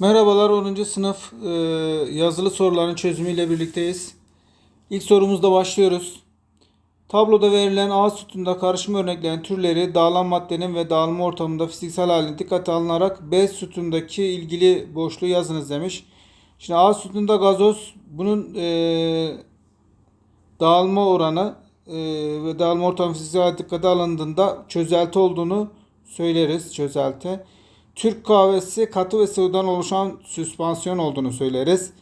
Merhabalar 10. sınıf e, yazılı soruların çözümüyle birlikteyiz. İlk sorumuzda başlıyoruz. Tabloda verilen A sütunda karışım örneklerin türleri dağılan maddenin ve dağılma ortamında fiziksel halinde dikkate alınarak B sütundaki ilgili boşluğu yazınız demiş. Şimdi A sütunda gazoz bunun e, dağılma oranı e, ve dağılma ortamı fiziksel dikkate alındığında çözelti olduğunu söyleriz çözelti. Türk kahvesi katı ve sıvıdan oluşan süspansiyon olduğunu söyleriz.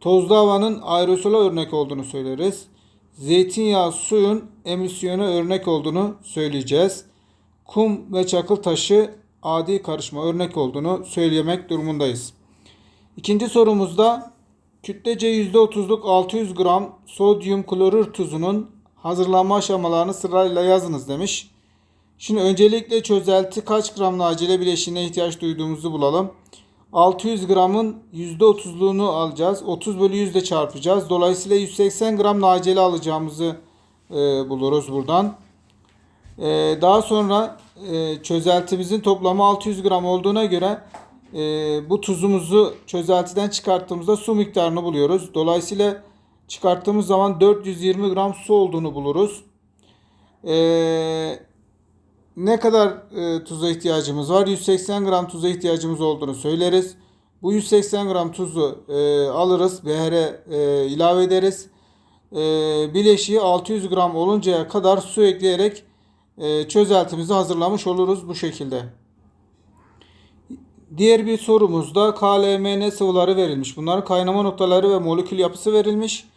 Tozlu havanın aerosola örnek olduğunu söyleriz. Zeytinyağı suyun emisyona örnek olduğunu söyleyeceğiz. Kum ve çakıl taşı adi karışma örnek olduğunu söylemek durumundayız. İkinci sorumuzda kütlece %30'luk 600 gram sodyum klorür tuzunun hazırlanma aşamalarını sırayla yazınız demiş. Şimdi öncelikle çözelti kaç gram acele bileşiğine ihtiyaç duyduğumuzu bulalım. 600 gramın %30'luğunu alacağız. 30 bölü 100 ile çarpacağız. Dolayısıyla 180 gram nacele alacağımızı e, buluruz buradan. E, daha sonra e, çözeltimizin toplamı 600 gram olduğuna göre e, bu tuzumuzu çözeltiden çıkarttığımızda su miktarını buluyoruz. Dolayısıyla çıkarttığımız zaman 420 gram su olduğunu buluruz. Eee ne kadar e, tuza ihtiyacımız var? 180 gram tuza ihtiyacımız olduğunu söyleriz. Bu 180 gram tuzu e, alırız, behere e, ilave ederiz. E, bileşiği 600 gram oluncaya kadar su ekleyerek e, çözeltimizi hazırlamış oluruz bu şekilde. Diğer bir sorumuzda KLMN sıvıları verilmiş. Bunların kaynama noktaları ve molekül yapısı verilmiş.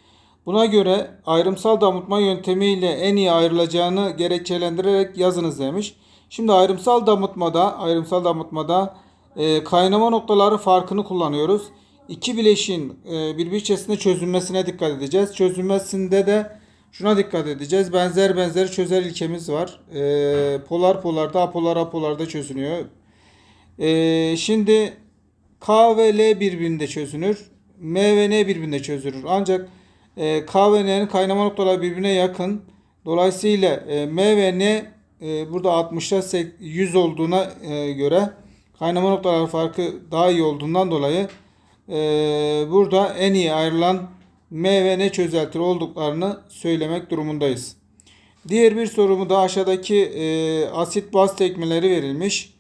Buna göre ayrımsal damıtma yöntemiyle en iyi ayrılacağını gerekçelendirerek yazınız demiş. Şimdi ayrımsal damıtmada, ayrımsal damıtmada e, kaynama noktaları farkını kullanıyoruz. İki bileşin e, birbiri içerisinde çözülmesine dikkat edeceğiz. Çözülmesinde de şuna dikkat edeceğiz. Benzer benzeri çözer ilkemiz var. E, polar polarda, apolar apolarda çözünüyor. E, şimdi K ve L birbirinde çözünür. M ve N birbirinde çözülür. Ancak e, K ve N'nin kaynama noktaları birbirine yakın. Dolayısıyla e, M ve N e, burada 60'ta 100 olduğuna e, göre kaynama noktaları farkı daha iyi olduğundan dolayı e, burada en iyi ayrılan M ve N çözeltileri olduklarını söylemek durumundayız. Diğer bir sorumu da aşağıdaki e, asit baz tekmeleri verilmiş.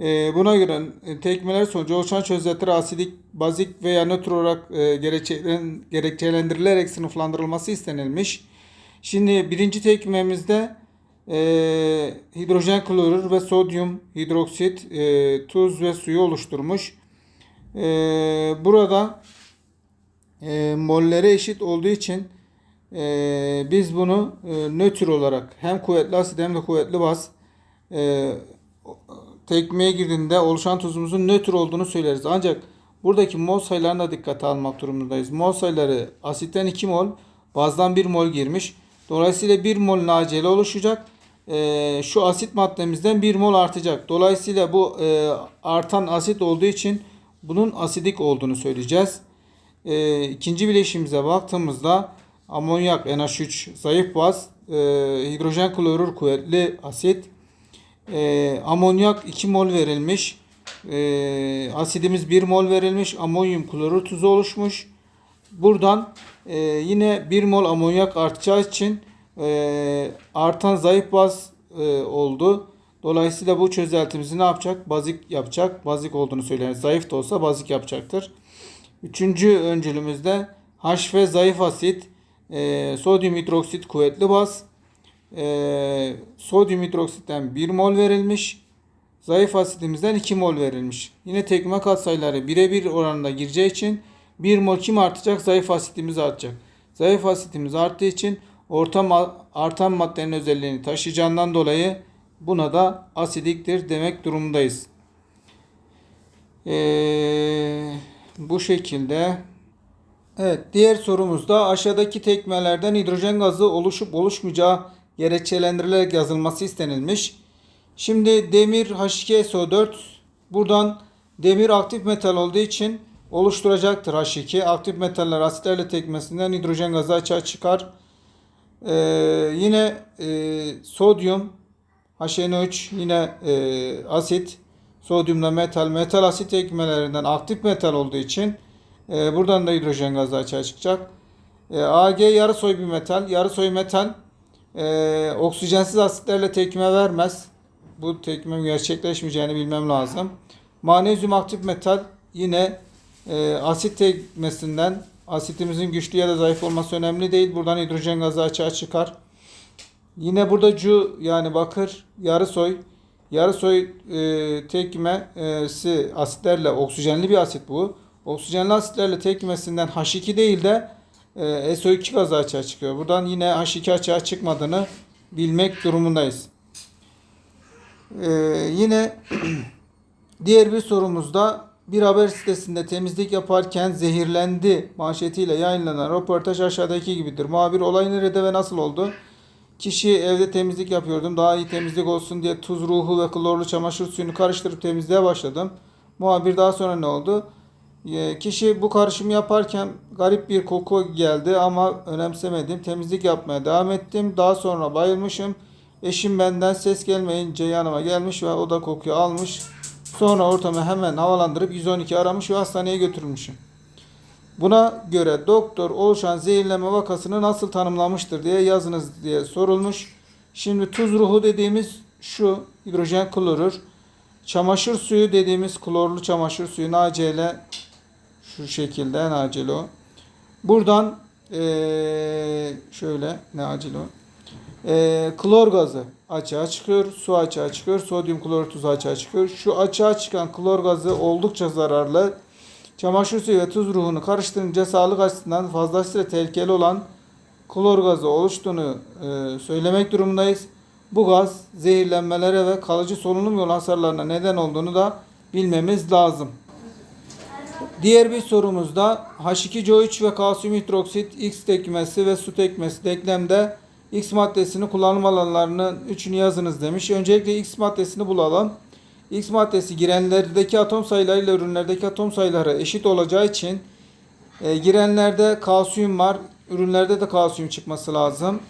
E, buna göre e, tekmeler sonucu oluşan çözeltiler asidik, bazik veya nötr olarak e, gerekçelen- gerekçelendirilerek sınıflandırılması istenilmiş. Şimdi birinci tekmemizde e, hidrojen klorür ve sodyum hidroksit e, tuz ve suyu oluşturmuş. Burada e, molleri eşit olduğu için biz bunu nötr olarak hem kuvvetli asit hem de kuvvetli baz tekmeye girdiğinde oluşan tuzumuzun nötr olduğunu söyleriz. Ancak buradaki mol sayılarına dikkate almak durumundayız. Mol sayıları asitten 2 mol, bazdan 1 mol girmiş. Dolayısıyla 1 mol nacelle oluşacak. Ee, şu asit maddemizden 1 mol artacak. Dolayısıyla bu e, artan asit olduğu için bunun asidik olduğunu söyleyeceğiz. Ee, ikinci bileşimize baktığımızda amonyak NH3 zayıf baz, e, hidrojen klorür kuvvetli asit, e, amonyak 2 mol verilmiş. E, asidimiz 1 mol verilmiş. Amonyum klorür tuzu oluşmuş. Buradan e, yine 1 mol amonyak artacağı için e, artan zayıf baz e, oldu. Dolayısıyla bu çözeltimizi ne yapacak? Bazik yapacak. Bazik olduğunu söyler. Zayıf da olsa bazik yapacaktır. Üçüncü öncülümüzde H zayıf asit, e, sodyum hidroksit kuvvetli baz, e, sodyum hidroksitten 1 mol verilmiş. Zayıf asitimizden 2 mol verilmiş. Yine tekme katsayıları birebir oranında gireceği için 1 mol kim artacak? Zayıf asitimiz artacak. Zayıf asitimiz arttığı için ortam artan maddenin özelliğini taşıyacağından dolayı buna da asidiktir demek durumundayız. Ee, bu şekilde Evet, diğer sorumuzda aşağıdaki tekmelerden hidrojen gazı oluşup oluşmayacağı gerekçelendirilerek yazılması istenilmiş. Şimdi demir H2SO4 buradan demir aktif metal olduğu için oluşturacaktır H2. Aktif metaller asitlerle tekmesinden hidrojen gazı açığa çıkar. Ee, yine e, sodyum HNO3 yine e, asit Sodyumda metal, metal asit tepkimelerinden aktif metal olduğu için e, buradan da hidrojen gazı açığa çıkacak. E, Ag yarı soy bir metal. Yarı soy metal e, oksijensiz asitlerle tepkime vermez. Bu tepkimenin gerçekleşmeyeceğini bilmem lazım. Manezyum aktif metal yine e, asit tepkimesinden asitimizin güçlü ya da zayıf olması önemli değil. Buradan hidrojen gazı açığa çıkar. Yine burada cu yani bakır yarı soy yarı soy e, tepkimesi asitlerle oksijenli bir asit bu. Oksijenli asitlerle tepkimesinden H2 değil de e, SO2 gazı açığa çıkıyor. Buradan yine H2 açığa çıkmadığını bilmek durumundayız. E, yine diğer bir sorumuzda bir haber sitesinde temizlik yaparken zehirlendi manşetiyle yayınlanan röportaj aşağıdaki gibidir. Muhabir olay nerede ve nasıl oldu? Kişi evde temizlik yapıyordum. Daha iyi temizlik olsun diye tuz ruhu ve klorlu çamaşır suyunu karıştırıp temizliğe başladım. Muhabir daha sonra ne oldu? Ee, Kişi bu karışımı yaparken garip bir koku geldi ama önemsemedim. Temizlik yapmaya devam ettim. Daha sonra bayılmışım. Eşim benden ses gelmeyince yanıma gelmiş ve o da kokuyu almış. Sonra ortamı hemen havalandırıp 112 aramış ve hastaneye götürmüşüm. Buna göre doktor oluşan zehirlenme vakasını nasıl tanımlamıştır diye yazınız diye sorulmuş. Şimdi tuz ruhu dediğimiz şu hidrojen klorür. Çamaşır suyu dediğimiz klorlu çamaşır suyu NaCl şu şekilde NaCl o. Buradan eee, şöyle NaCl o. Eee, klor gazı açığa çıkıyor, su açığa çıkıyor, sodyum klor tuzu açığa çıkıyor. Şu açığa çıkan klor gazı oldukça zararlı. Çamaşır suyu ve tuz ruhunu karıştırınca sağlık açısından fazlasıyla tehlikeli olan klor gazı oluştuğunu e, söylemek durumundayız. Bu gaz zehirlenmelere ve kalıcı solunum yolu hasarlarına neden olduğunu da bilmemiz lazım. Diğer bir sorumuzda H2CO3 ve kalsiyum hidroksit X tepkimesi ve su tepkimesi denklemde X maddesini kullanım alanlarının üçünü yazınız demiş. Öncelikle X maddesini bulalım. X maddesi girenlerdeki atom sayılarıyla ürünlerdeki atom sayıları eşit olacağı için e, girenlerde kalsiyum var. Ürünlerde de kalsiyum çıkması lazım.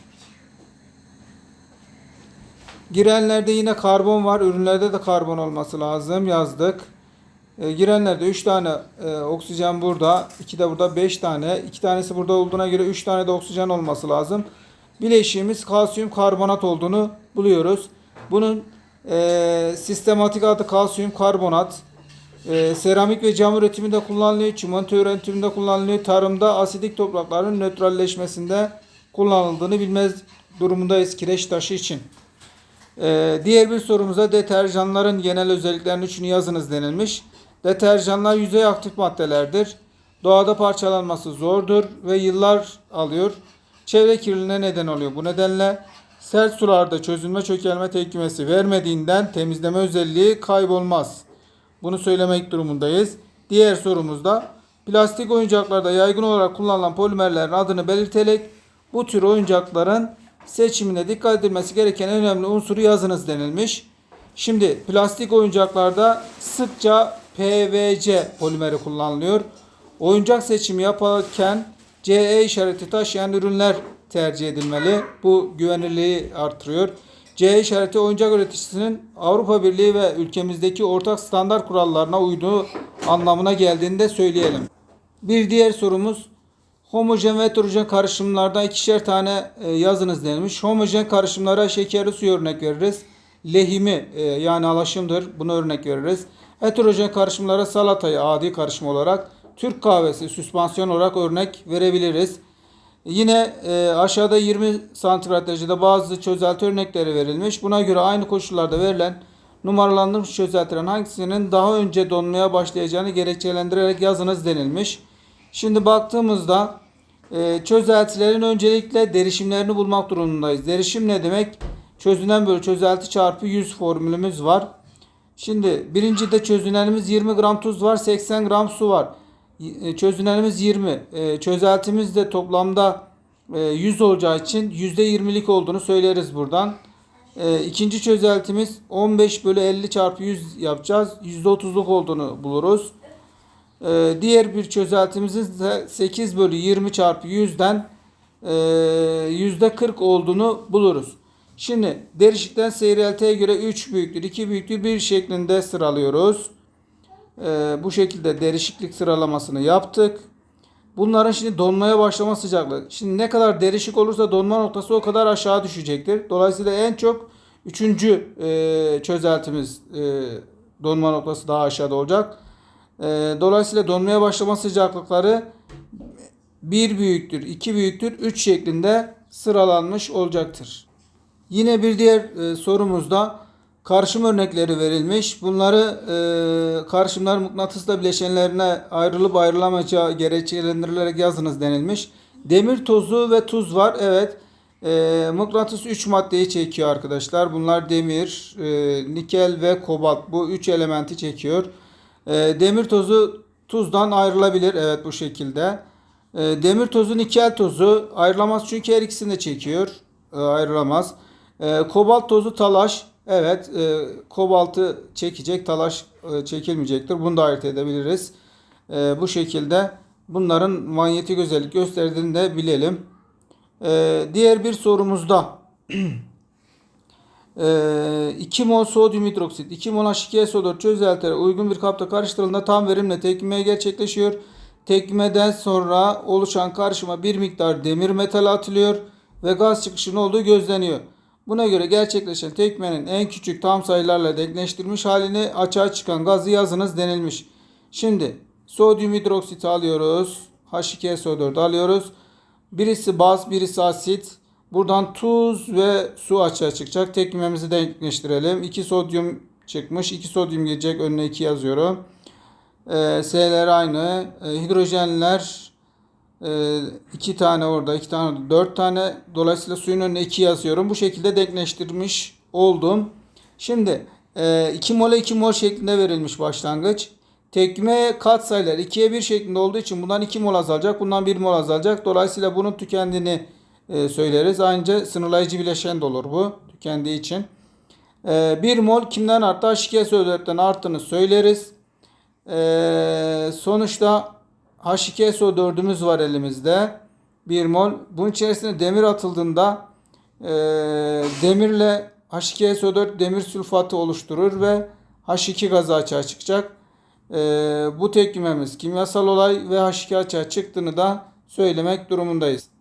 Girenlerde yine karbon var. Ürünlerde de karbon olması lazım. Yazdık. E, girenlerde 3 tane e, oksijen burada. 2 de burada 5 tane. 2 tanesi burada olduğuna göre 3 tane de oksijen olması lazım. Bileşiğimiz kalsiyum karbonat olduğunu buluyoruz. Bunun e, sistematik adı kalsiyum karbonat. E, seramik ve cam üretiminde kullanılıyor. Çimento üretiminde kullanılıyor. Tarımda asidik toprakların nötralleşmesinde kullanıldığını bilmez durumundayız kireç taşı için. E, diğer bir sorumuza deterjanların genel özelliklerini üçünü yazınız denilmiş. Deterjanlar yüzey aktif maddelerdir. Doğada parçalanması zordur ve yıllar alıyor. Çevre kirliliğine neden oluyor. Bu nedenle sert sularda çözülme çökelme tepkimesi vermediğinden temizleme özelliği kaybolmaz. Bunu söylemek durumundayız. Diğer sorumuzda plastik oyuncaklarda yaygın olarak kullanılan polimerlerin adını belirterek bu tür oyuncakların seçimine dikkat edilmesi gereken önemli unsuru yazınız denilmiş. Şimdi plastik oyuncaklarda sıkça PVC polimeri kullanılıyor. Oyuncak seçimi yaparken CE işareti taşıyan ürünler tercih edilmeli. Bu güvenilirliği artırıyor. CE işareti oyuncak üreticisinin Avrupa Birliği ve ülkemizdeki ortak standart kurallarına uyduğu anlamına geldiğini de söyleyelim. Bir diğer sorumuz homojen ve heterojen karışımlarda ikişer tane e, yazınız denilmiş. Homojen karışımlara şekerli suyu örnek veririz. Lehimi e, yani alaşımdır. Bunu örnek veririz. Heterojen karışımlara salatayı adi karışım olarak Türk kahvesi süspansiyon olarak örnek verebiliriz. Yine e, aşağıda 20 santigrat derecede bazı çözelti örnekleri verilmiş. Buna göre aynı koşullarda verilen numaralandırılmış çözeltilerin hangisinin daha önce donmaya başlayacağını gerekçelendirerek yazınız denilmiş. Şimdi baktığımızda e, çözeltilerin öncelikle derişimlerini bulmak durumundayız. Derişim ne demek? Çözünen bölü çözelti çarpı 100 formülümüz var. Şimdi birincide çözünenimiz 20 gram tuz var, 80 gram su var. E, Çözünenimiz 20. E, Çözeltimiz de toplamda e, 100 olacağı için %20'lik olduğunu söyleriz buradan. E, İkinci çözeltimiz 15 bölü 50 çarpı 100 yapacağız. %30'luk olduğunu buluruz. E, Diğer bir çözeltimizin de 8 bölü 20 çarpı 100'den e, %40 olduğunu buluruz. Şimdi derişikten seyreltiye göre 3 büyüktür, 2 büyüktür, 1 şeklinde sıralıyoruz. Ee, bu şekilde derişiklik sıralamasını yaptık. Bunların şimdi donmaya başlama sıcaklığı. Şimdi ne kadar derişik olursa donma noktası o kadar aşağı düşecektir. Dolayısıyla en çok üçüncü e, çözeltimiz e, donma noktası daha aşağıda olacak. E, dolayısıyla donmaya başlama sıcaklıkları 1 büyüktür, 2 büyüktür, 3 şeklinde sıralanmış olacaktır. Yine bir diğer e, sorumuzda karşım örnekleri verilmiş. Bunları e, karşımlar mıknatısla bileşenlerine ayrılıp ayrılamayacağı gerekçelendirilerek yazınız denilmiş. Demir tozu ve tuz var. Evet. E, mıknatıs 3 maddeyi çekiyor arkadaşlar. Bunlar demir, e, nikel ve kobalt. Bu 3 elementi çekiyor. E, demir tozu tuzdan ayrılabilir. Evet bu şekilde. E, demir tozu nikel tozu ayrılamaz çünkü her ikisini de çekiyor. E, ayrılamaz. E, kobalt tozu talaş. Evet e, kobaltı çekecek talaş e, çekilmeyecektir. Bunu da ayırt edebiliriz. E, bu şekilde bunların manyetik özellik gösterdiğini de bilelim. E, diğer bir sorumuzda e, 2 mol sodyum hidroksit 2 mol H2SO4 çözeltilere uygun bir kapta karıştırıldığında tam verimle tepkime gerçekleşiyor. Tepkimeden sonra oluşan karışıma bir miktar demir metal atılıyor ve gaz çıkışının olduğu gözleniyor. Buna göre gerçekleşen tepkimenin en küçük tam sayılarla denkleştirilmiş halini açığa çıkan gazı yazınız denilmiş. Şimdi sodyum hidroksit alıyoruz. H2SO4 alıyoruz. Birisi baz, birisi asit. Buradan tuz ve su açığa çıkacak. Tepkimemizi denkleştirelim. 2 sodyum çıkmış. 2 sodyum gelecek. Önüne 2 yazıyorum. Ee, S'ler aynı. Ee, hidrojenler ee, iki tane orada, iki tane orada, dört tane. Dolayısıyla suyun önüne iki yazıyorum. Bu şekilde denkleştirmiş oldum. Şimdi e, 2 mole 2 mol şeklinde verilmiş başlangıç. Tekme katsayılar 2'ye 1 şeklinde olduğu için bundan 2 mol azalacak. Bundan 1 mol azalacak. Dolayısıyla bunun tükendiğini e, söyleriz. Ayrıca sınırlayıcı bileşen de olur bu. Tükendiği için. E, 1 mol kimden arttı? H2SO4'ten arttığını söyleriz. E, sonuçta H2SO4'ümüz var elimizde. 1 mol. Bunun içerisine demir atıldığında e, demirle H2SO4 demir sülfatı oluşturur ve H2 gazı açığa çıkacak. E, bu tepkimemiz kimyasal olay ve H2 açığa çıktığını da söylemek durumundayız.